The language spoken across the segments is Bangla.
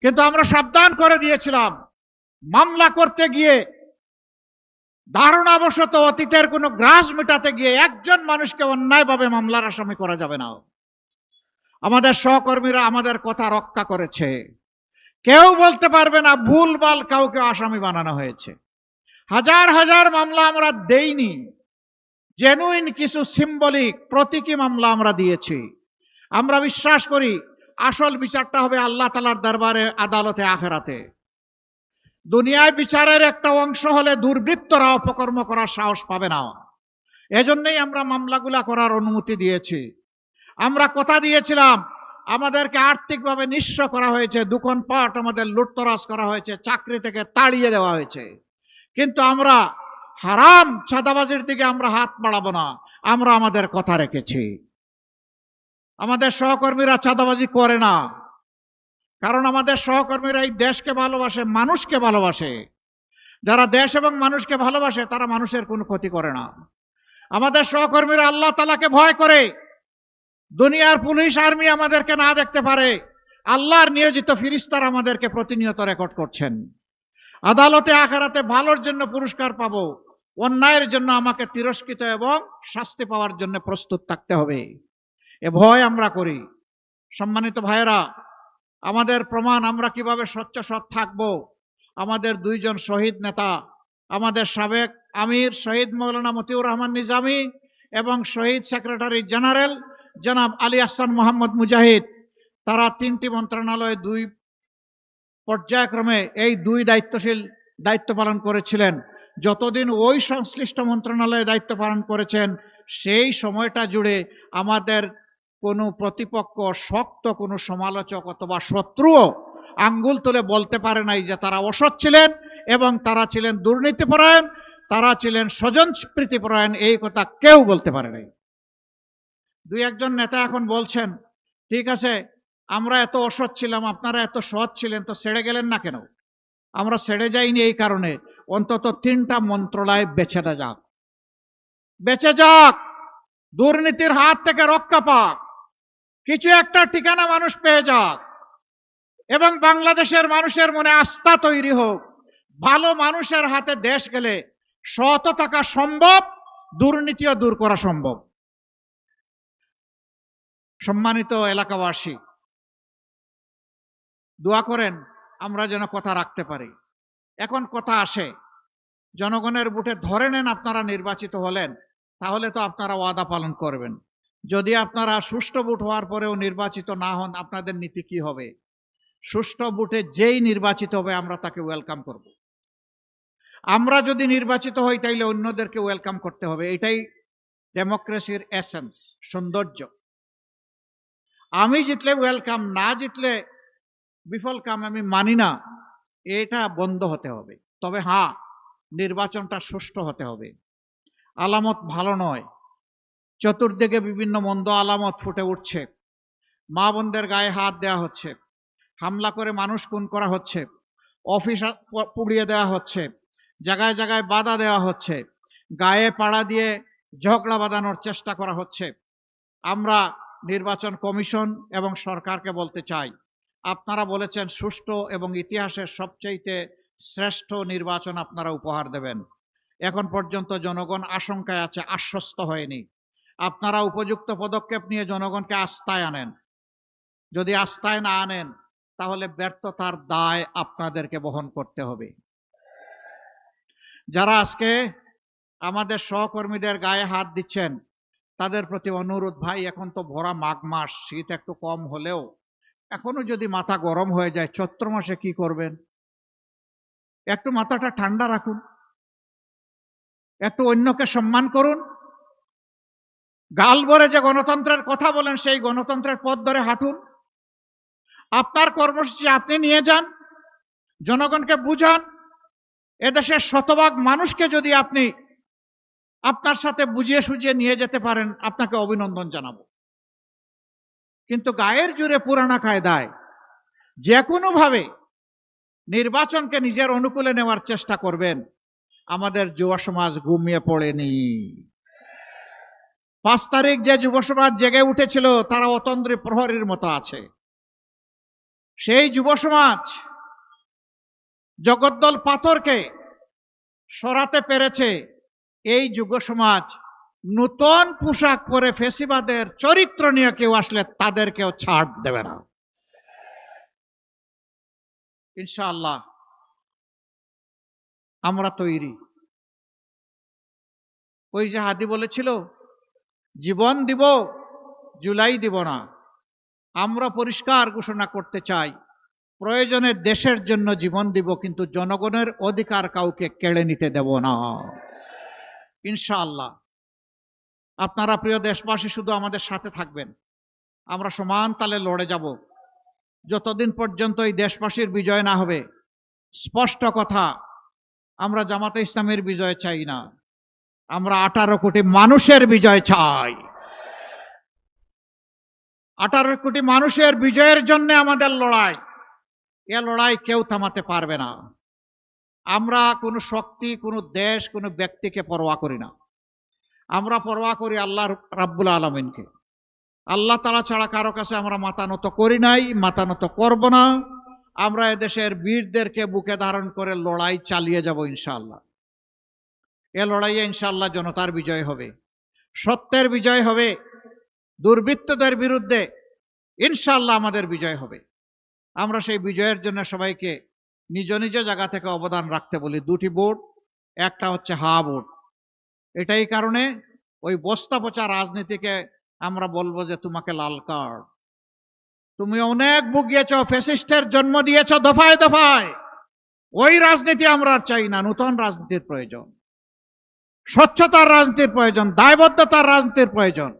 কিন্তু আমরা সাবধান করে দিয়েছিলাম। মামলা করতে গিয়ে ধারণাবশত অতীতের কোনো গ্রাস মেটাতে গিয়ে একজন মানুষকে অন্যায়ভাবে মামলার আসামি করা যাবে না। আমাদের সহকর্মীরা আমাদের কথা রক্ষা করেছে। কেউ বলতে পারবে না ভুলভাল কাউকে আসামি বানানো হয়েছে। হাজার হাজার মামলা আমরা দেইনি। জেনুইন কিছু সিম্বলিক প্রতীকী মামলা আমরা দিয়েছি। আমরা বিশ্বাস করি আসল বিচারটা হবে আল্লাহ তালার দরবারে আদালতে, আখেরাতে। দুনিয়ায় বিচারের একটা অংশ হলে দুর্বৃত্তরা অপকর্ম করার সাহস পাবে না। এজন্যই আমরা মামলাগুলা করার অনুমতি দিয়েছি। আমরা কথা দিয়েছিলাম, আমাদেরকে আর্থিকভাবে নিঃস্ব করা হয়েছে দোকানপাট আমাদের লুটতরাজ করা হয়েছে, চাকরি থেকে তাড়িয়ে দেওয়া হয়েছে। কিন্তু আমরা হারাম ছাদাবাজির দিকে আমরা হাত বাড়াবো না, আমরা আমাদের কথা রেখেছি। আমাদের সহকর্মীরা চাঁদাবাজি করে না। কারণ আমাদের সহকর্মীরা এই দেশকে ভালোবাসে, মানুষকে ভালোবাসে। যারা দেশ এবং মানুষকে ভালোবাসে, তারা মানুষের কোনো ক্ষতি করে না। আমাদের সহকর্মীরা আল্লাহ তালাকে ভয় করে। দুনিয়ার পুলিশ, আর্মি আমাদেরকে না দেখতে পারে। আল্লাহর নিয়োজিত ফিরিস্তার আমাদেরকে প্রতিনিয়ত রেকর্ড করছেন। আদালতে আখারাতে ভালোর জন্য পুরস্কার পাবো। অন্যায়ের জন্য আমাকে তিরস্কৃত এবং শাস্তি পাওয়ার জন্য প্রস্তুত থাকতে হবে। এ ভয় আমরা করি। সম্মানিত ভাইয়েরা, আমাদের প্রমাণ আমরা কীভাবে স্বচ্ছ সৎ থাকব? আমাদের দুইজন শহীদ নেতা, আমাদের সাবেক আমির শহীদ মৌলানা মতিউর রহমান নিজামী এবং শহীদ সেক্রেটারি জেনারেল জনাব আলী আহসান মোহাম্মদ মুজাহিদ, তারা তিনটি মন্ত্রণালয়ে দুই পর্যায়ক্রমে এই দুই দায়িত্বশীল দায়িত্ব পালন করেছিলেন। যতদিন ওই সংশ্লিষ্ট মন্ত্রণালয়ে দায়িত্ব পালন করেছেন, সেই সময়টা জুড়ে আমাদের কোনো প্রতিপক্ষ, শক্ত কোনো সমালোচক অথবা শত্রুও আঙ্গুল তুলে বলতে পারে নাই যে তারা অসৎ ছিলেন এবং তারা ছিলেন দুর্নীতিপরায়ণ, তারা ছিলেন স্বজন প্রীতিপরায়ণ এই কথা কেউ বলতে পারে নাই। দুই একজন নেতা এখন বলছেন, ঠিক আছে, আমরা এত অসৎ ছিলাম, আপনারা এত সৎ ছিলেন, তো ছেড়ে গেলেন না কেন? আমরা ছেড়ে যাইনি এই কারণে, অন্তত তিনটা মন্ত্রণালয় বেছে যাক। বেঁচে যাক, দুর্নীতির হাত থেকে রক্ষা পাক। কিছু একটা ঠিকানা মানুষ পেয়ে যাক। এবং বাংলাদেশের মানুষের মনে আস্থা তৈরি হোক। ভালো মানুষের হাতে দেশ গেলে সত থাকা সম্ভব, দুর্নীতিও দূর করা সম্ভব। সম্মানিত এলাকাবাসী, দোয়া করেন আমরা যেন কথা রাখতে পারি। এখন কথা আসে, জনগণের বুটে ধরে নেন আপনারা নির্বাচিত হলেন, তাহলে তো আপনারা ওয়াদা পালন করবেন। যদি আপনারা সুষ্ঠু বুট হওয়ার পরেও নির্বাচিত না হন, আপনাদের নীতি কি হবে? সুষ্ঠু বুটে যেই নির্বাচিত হবে, আমরা তাকে ওয়েলকাম করব। আমরা যদি নির্বাচিত হই, তাইলে অন্যদেরকে ওয়েলকাম করতে হবে। এটাই ডেমোক্রেসির এসেন্স সৌন্দর্য। আমি জিতলে ওয়েলকাম না জিতলে বিফল কাম আমি মানি না, এটা বন্ধ হতে হবে। তবে হ্যাঁ নির্বাচনটা সুষ্ঠু হতে হবে। আলামত ভালো নয়। চতুর্দিকে বিভিন্ন মন্দ আলামত ফুটে উঠছে। মা বোনদের গায়ে হাত দেওয়া হচ্ছে। হামলা করে মানুষ খুন করা হচ্ছে। অফিস পুড়িয়ে দেওয়া হচ্ছে। জায়গায় জায়গায় বাধা দেওয়া হচ্ছে। গায়ে পাড়া দিয়ে ঝগড়া বাঁধানোর চেষ্টা করা হচ্ছে। আমরা নির্বাচন কমিশন এবং সরকারকে বলতে চাই, আপনারা বলেছেন সুষ্ঠু এবং ইতিহাসের সবচাইতে শ্রেষ্ঠ নির্বাচন আপনারা উপহার দেবেন। এখন পর্যন্ত জনগণ আশঙ্কায় আছে, আশ্বস্ত হয়নি। আপনারা উপযুক্ত পদক্ষেপ নিয়ে জনগণকে আস্থায় আনেন। যদি আস্থায় না আনেন, তাহলে ব্যর্থতার দায় আপনাদেরকে বহন করতে হবে। যারা আজকে আমাদের সহকর্মীদের গায়ে হাত দিচ্ছেন, তাদের প্রতি অনুরোধ, ভাই, এখন তো ভরা মাঘ মাস, শীত একটু কম হলেও, এখনও যদি মাথা গরম হয়ে যায়, চৈত্র মাসে কি করবেন? একটু মাথাটা ঠান্ডা রাখুন। একটু অন্যকে সম্মান করুন। গাল ভরে যে গণতন্ত্রের কথা বলেন, সেই গণতন্ত্রের পথ ধরে হাঁটুন। আপনার কর্মসূচি আপনি নিয়ে যান, জনগণকে বুঝান। এদেশের শতভাগ মানুষকে যদি আপনি আপনার সাথে বুঝিয়ে সুঝিয়ে নিয়ে যেতে পারেন, আপনাকে অভিনন্দন জানাব। কিন্তু গায়ের জুড়ে পুরানা কায়দায় যে কোনোভাবে নির্বাচনকে নিজের অনুকূলে নেওয়ার চেষ্টা করবেন, আমাদের যুব সমাজ ঘুমিয়ে পড়েনি। পাঁচ তারিখ যে যুব সমাজ জেগে উঠেছিল, তারা অতন্দ্রী প্রহরীর মতো আছে। সেই যুব সমাজ জগদ্দল পাথরকে সরাতে পেরেছে। এই যুব সমাজ নূতন পোশাক পরে ফেসিবাদের চরিত্র নিয়ে কেউ আসলে তাদেরকেও ছাড় দেবে না। ইনশাআল্লাহ আমরা তৈরি। ওই যে হাদি বলেছিল জীবন দিব, জুলাই দিব না। আমরা পরিষ্কার ঘোষণা করতে চাই, প্রয়োজনে দেশের জন্য জীবন দিব, কিন্তু জনগণের অধিকার কাউকে কেড়ে নিতে দেব না। ইনশাআল্লাহ। আপনারা প্রিয় দেশবাসী, শুধু আমাদের সাথে থাকবেন। আমরা সমান তালে লড়ে যাব। যতদিন পর্যন্ত এই দেশবাসীর বিজয় না হবে, স্পষ্ট কথা, আমরা জামাতে ইসলামের বিজয় চাই না। আমরা আঠারো কোটি মানুষের বিজয় চাই। আঠারো কোটি মানুষের বিজয়ের জন্য আমাদের লড়াই। এ লড়াই কেউ থামাতে পারবে না। আমরা কোনো শক্তি, কোনো দেশ, কোনো ব্যক্তিকে পরোয়া করি না। আমরা পরোয়া করি আল্লাহ রাব্বুল আলমিনকে। আল্লাহ তালা ছাড়া কারও কাছে আমরা মাথা নত করি নাই, মাথা নত করব না। আমরা এদেশের বীরদেরকে বুকে ধারণ করে লড়াই চালিয়ে যাব ইনশাআল্লাহ। এ লড়াইয়ে ইনশাল্লাহ জনতার বিজয় হবে। সত্যের বিজয় হবে, দুর্বৃত্তদের বিরুদ্ধে ইনশাল্লাহ আমাদের বিজয় হবে। আমরা সেই বিজয়ের জন্য সবাইকে নিজ নিজ জায়গা থেকে অবদান রাখতে বলি। দুটি বোর্ড, একটা হচ্ছে হা বোর্ড। এটাই কারণে ওই বস্তা পচা রাজনীতিকে আমরা বলব যে তোমাকে লাল কার্ড। তুমি অনেক ভুগিয়েছ ফেসিস্টের জন্ম দিয়েছ, দফায় দফায়। ওই রাজনীতি আমরা চাই না, নূতন রাজনীতির প্রয়োজন। স্বচ্ছতার রাজনীতির প্রয়োজন, দায়বদ্ধতার রাজনীতির প্রয়োজন।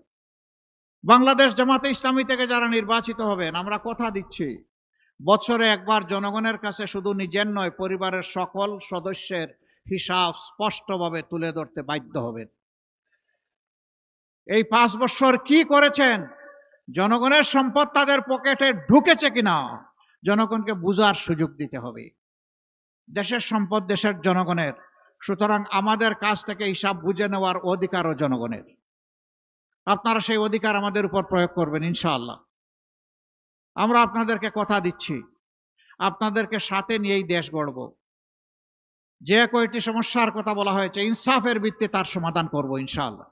বাংলাদেশ জামাতে ইসলামী থেকে যারা নির্বাচিত হবেন, আমরা কথা দিচ্ছি। বছরে একবার জনগণের কাছে শুধু নিজের নয়, পরিবারের সকল সদস্যের হিসাব স্পষ্টভাবে তুলে ধরতে বাধ্য হবেন। এই পাঁচ বছর কি করেছেন? জনগণের সম্পদ তাদের পকেটে ঢুকেছে কিনা? জনগণকে বুঝার সুযোগ দিতে হবে। দেশের সম্পদ দেশের জনগণের। সুতরাং আমাদের কাছ থেকে হিসাব বুঝে নেওয়ার অধিকারও জনগণের। আপনারা সেই অধিকার আমাদের উপর প্রয়োগ করবেন, ইনশাআল্লাহ। আমরা আপনাদেরকে কথা দিচ্ছি। আপনাদেরকে সাথে নিয়েই দেশ গড়ব। যে কয়টি সমস্যার কথা বলা হয়েছে, ইনসাফের ভিত্তিতে তার সমাধান করব, ইনশাআল্লাহ।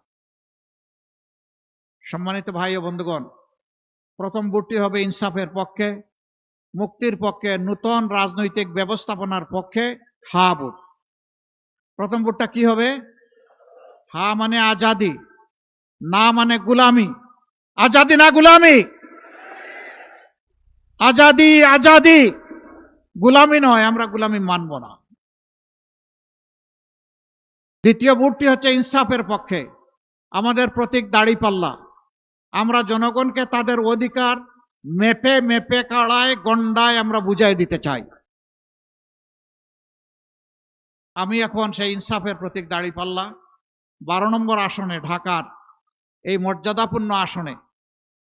সম্মানিত ভাই ও বন্ধুগণ, প্রথম ভোটটি হবে ইনসাফের পক্ষে, মুক্তির পক্ষে, নূতন রাজনৈতিক ব্যবস্থাপনার পক্ষে, হা প্রথম ভোটটা কি হবে? হা মানে আজাদি, না মানে গুলামি। আজাদি না গুলামি? আজাদি আজাদি। গুলামি নয়, আমরা গুলামি মানব না। দ্বিতীয় ভোটটি হচ্ছে ইনসাফের পক্ষে, আমাদের প্রতীক দাড়ি পাল্লা। আমরা জনগণকে তাদের অধিকার মেপে মেপে, কাড়ায়, গন্ডায় আমরা বুঝাই দিতে চাই। আমি এখন সেই ইনসাফের প্রতীক দাড়ি পাল্লা বারো নম্বর আসনে ঢাকার এই মর্যাদাপূর্ণ আসনে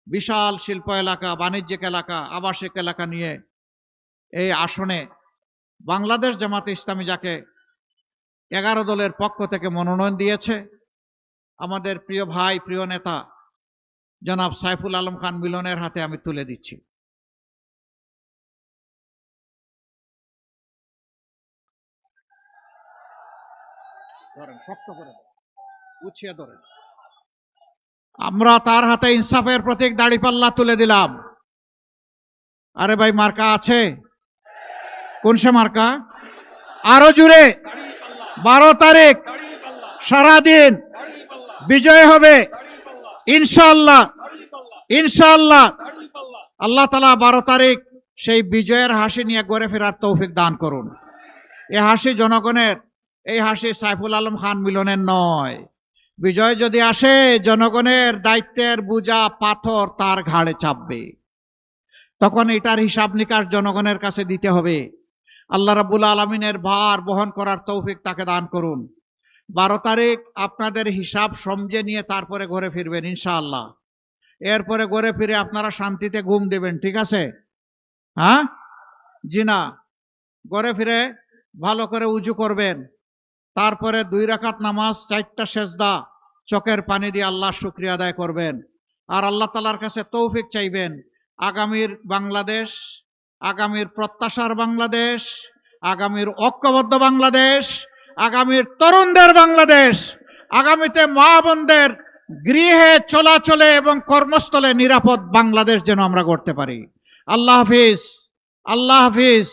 বিশাল শিল্প এলাকা, বাণিজ্যিক এলাকা, আবাসিক এলাকা নিয়ে এই আসনে বাংলাদেশ জামাতে ইসলামী যাকে এগারো দলের পক্ষ থেকে মনোনয়ন দিয়েছে, আমাদের প্রিয় ভাই, প্রিয় নেতা জনাব সাইফুল আলম খান মিলনের হাতে আমি তুলে দিচ্ছি। ধরেন, শক্ত করে উছিয়ে ধরেন। আমরা তার হাতে ইনসাফের প্রতীক দাড়িপাল্লা তুলে দিলাম। আরে ভাই, মার্কা আছে? কোন সে মার্কা? আরও জুড়ে। বারো তারিখ, সারাদিন। বিজয় হবে। ইনশাল্লাহ ইনশাল্লাহ আল্লাহ তালা বারো তারিখ সেই বিজয়ের হাসি নিয়ে গড়ে ফেরার তৌফিক দান করুন। এ হাসি জনগণের এই হাসি সাইফুল আলম খান মিলনের নয়। বিজয় যদি আসে, জনগণের দায়িত্বের বুঝা পাথর তার ঘাড়ে চাপবে। তখন এটার হিসাব নিকাশ জনগণের কাছে দিতে হবে। আল্লাহ রাবুল আলমিনের ভার বহন করার তৌফিক তাকে দান করুন। বারো তারিখ আপনাদের হিসাব সমঝে নিয়ে তারপরে ঘরে ফিরবেন, ইনশাআল্লাহ। এরপরে ঘরে ফিরে আপনারা শান্তিতে ঘুম দেবেন, ঠিক আছে? হ্যাঁ? জি না ঘরে ফিরে ভালো করে উজু করবেন। তারপরে দুই রাকাত নামাজ, চারটা সেজদা, চোখের পানি দিয়ে আল্লাহ শুক্রিয়া আদায় করবেন। আর আল্লাহ তালার কাছে তৌফিক চাইবেন। আগামীর বাংলাদেশ, আগামীর প্রত্যাশার বাংলাদেশ, আগামীর ঐক্যবদ্ধ বাংলাদেশ, আগামীর তরুণদের বাংলাদেশ, আগামীতে মা বোনদের গৃহে চলাচলে এবং কর্মস্থলে নিরাপদ বাংলাদেশ যেন আমরা করতে পারি। আল্লাহ হাফিজ আল্লাহ হাফিজ,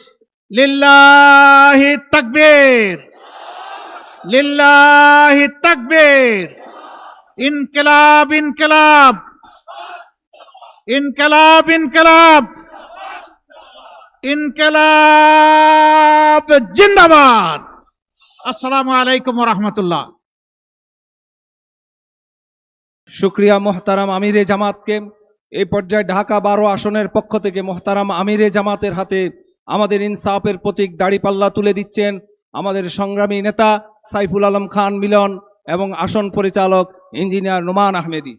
লিল্লাহি তাকবীর। লিল্লাহি তাকবীর। ইনকিলাব ইনকিলাব। ইনকিলাব ইনকিলাব। ইনকিলাব, জিন্দাবাদ। আসসালামু আলাইকুম রহমতুল্লাহ। শুক্রিয়া মোহতারাম আমিরে জামাতকে। এই পর্যায়ে ঢাকা বারো আসনের পক্ষ থেকে মোহতারাম আমিরে জামাতের হাতে আমাদের ইনসাফের প্রতীক দাড়িপাল্লা তুলে দিচ্ছেন আমাদের সংগ্রামী নেতা সাইফুল আলম খান মিলন এবং আসন পরিচালক ইঞ্জিনিয়ার নোমান আহমেদী।